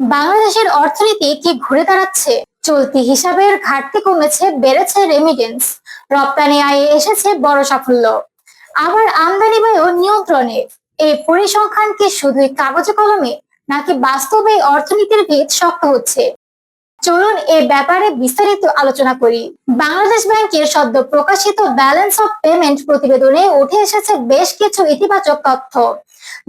বাংলাদেশের অর্থনীতি কি ঘুরে দাঁড়াচ্ছে? চলতি হিসাবের ঘাটতি কমেছে, বেড়েছে রেমিটেন্স রপ্তানি আয়ে এসেছে বড় সাফল্য। আবার আমদানি ব্যয়ও নিয়ন্ত্রণে। এই পরিসংখ্যান কি শুধুই কাগজে কলমে, নাকি বাস্তবে অর্থনীতির ভিত শক্ত হচ্ছে? চলুন এ ব্যাপারে বিস্তারিত আলোচনা করি। বাংলাদেশ ব্যাংকের সদ্য প্রকাশিত ব্যালেন্স অফ পেমেন্ট প্রতিবেদনে উঠে এসেছে বেশ কিছু ইতিবাচক তথ্য।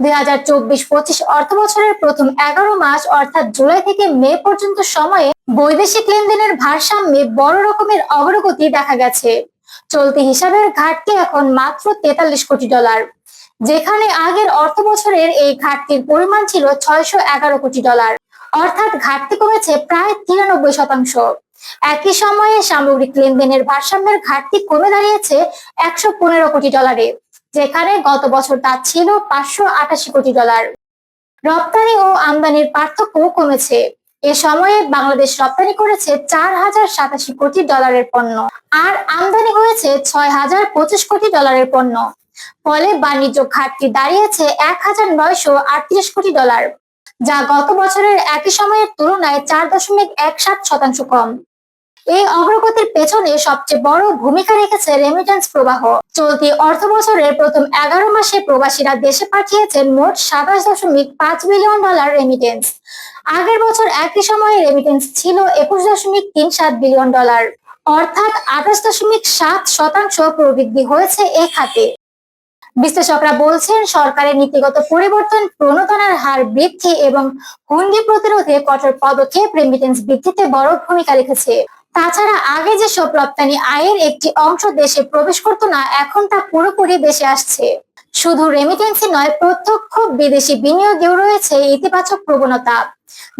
দুই হাজার চব্বিশ পঁচিশ অর্থ বছরের প্রথম এগারো মাস অর্থাৎ জুলাই থেকে মে পর্যন্ত সময়ে বৈদেশিক লেনদেনের ভারসাম্যে বড় রকমের অগ্রগতি দেখা গেছে। চলতি হিসাবের ঘাটতি এখন মাত্র তেতাল্লিশ কোটি ডলার। যেখানে আগের অর্থ বছরের এই ঘাটতির পরিমাণ ছিল ছয়শো এগারো কোটি ডলার। অর্থাৎ ঘাটতি কমেছে প্রায় তিরানব্বই শতাংশ। একই সময়ে সামগ্রিক লেনদেনের ভারসাম্যের ঘাটতি কমে দাঁড়িয়েছে একশো পনেরো কোটি ডলারে। যেখানে গত বছর তা ছিল পাঁচশো আটাশি কোটি ডলার। রপ্তানি ও আমদানির পার্থক্য কমেছে। এ সময়ে বাংলাদেশ রপ্তানি করেছে চার হাজার সাতাশি কোটি ডলারের পণ্য, আর আমদানি হয়েছে ছয় হাজার পঁচিশ কোটি ডলারের পণ্য। ফলে বাণিজ্য ঘাটতি দাঁড়িয়েছে এক হাজার নয়শো আটত্রিশ কোটি ডলার, যা গত বছরের একই সময়ের তুলনায় চার দশমিক এক সাত শতাংশ কম। এই অগ্রগতির পেছনে সবচেয়ে বড় ভূমিকা রেখেছে রেমিটেন্স প্রবাহ। চলতি অর্থ বছরের প্রথম এগারো মাসে প্রবাসীরা দেশে পাঠিয়েছেন মোট সাতাশ দশমিক পাঁচ বিলিয়ন ডলার রেমিটেন্স আগের বছর একই সময়ে রেমিটেন্স ছিল একুশ দশমিক তিন সাত বিলিয়ন ডলার। অর্থাৎ আঠাশ দশমিক সাত শতাংশ প্রবৃদ্ধি হয়েছে এ খাতে। বিশ্লেষকরা বলছেন, সরকারের নীতিগত পরিবর্তন, প্রণোদনার হার বৃদ্ধি এবং হুন্ডি প্রতিরোধে কঠোর পদক্ষেপ রেমিটেন্স বৃদ্ধিতে বড় ভূমিকা রেখেছে। তাছাড়া আগে যেসব রপ্তানি আয়ের একটি অংশ দেশে প্রবেশ করতো না, এখন তা পুরোপুরি দেশে আসছে। শুধু রেমিটেন্সই নয়, প্রত্যক্ষ বিদেশি বিনিয়োগেও রয়েছে ইতিবাচক প্রবণতা।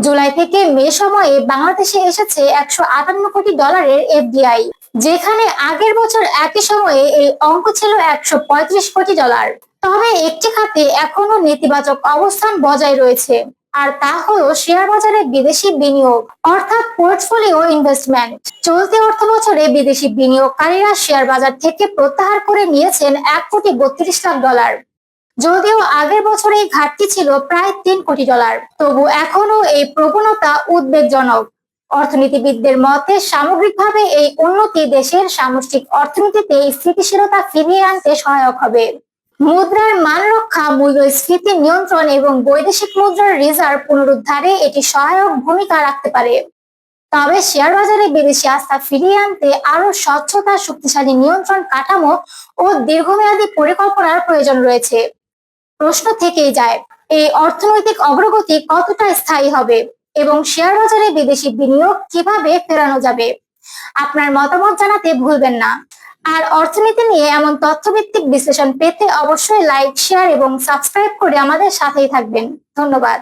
জুলাই থেকে মে সময়ে বাংলাদেশে এসেছে একশো আটান্ন কোটি ডলারের এফডিআই, যেখানে আগের বছর একই সময়ে এই অঙ্ক ছিল একশো পঁয়ত্রিশ কোটি ডলার। তবে একটি খাতে এখনও নেতিবাচক অবস্থান বজায় রয়েছে। আর তা হলো শেয়ার বাজারে বিদেশি বিনিয়োগ, অর্থাৎ পোর্টফোলিও ইনভেস্টমেন্ট চলতি অর্থ বছরে বিদেশি বিনিয়োগকারীরা শেয়ার বাজার থেকে প্রত্যাহার করে নিয়েছেন এক কোটি বত্রিশ লাখ ডলার যদিও আগের বছর এই ঘাটতি ছিল প্রায় তিন কোটি ডলার তবু এখনও এই প্রবণতা উদ্বেগজনক। অর্থনীতিবিদদের মতে, সামগ্রিকভাবে এই উন্নতি দেশের সামষ্টিক অর্থনীতিতে স্থিতিশীলতা ফিরিয়ে আনতে সহায়ক হবে। মুদ্রার মান রক্ষা মূল্যস্ফীতি নিয়ন্ত্রণ এবং বৈদেশিক মুদ্রার রিজার্ভ পুনরুদ্ধারে এটি সহায়ক ভূমিকা রাখতে পারে। তবে শেয়ার বাজারে বিদেশি আস্থা ফিরিয়ে আনতে আরও স্বচ্ছতা, শক্তিশালী নিয়ন্ত্রণ কাঠামো ও দীর্ঘমেয়াদী পরিকল্পনার প্রয়োজন রয়েছে। প্রশ্ন থেকেই যায়, এই অর্থনৈতিক অগ্রগতি কতটা স্থায়ী হবে এবং শেয়ার বাজারে বিদেশি বিনিয়োগ কীভাবে ফেরানো যাবে? আপনার মতামত জানাতে ভুলবেন না। আর অর্থনীতি নিয়ে এমন তথ্যভিত্তিক বিশ্লেষণ পেতে অবশ্যই লাইক শেয়ার এবং সাবস্ক্রাইব করে আমাদের সাথেই থাকবেন। ধন্যবাদ।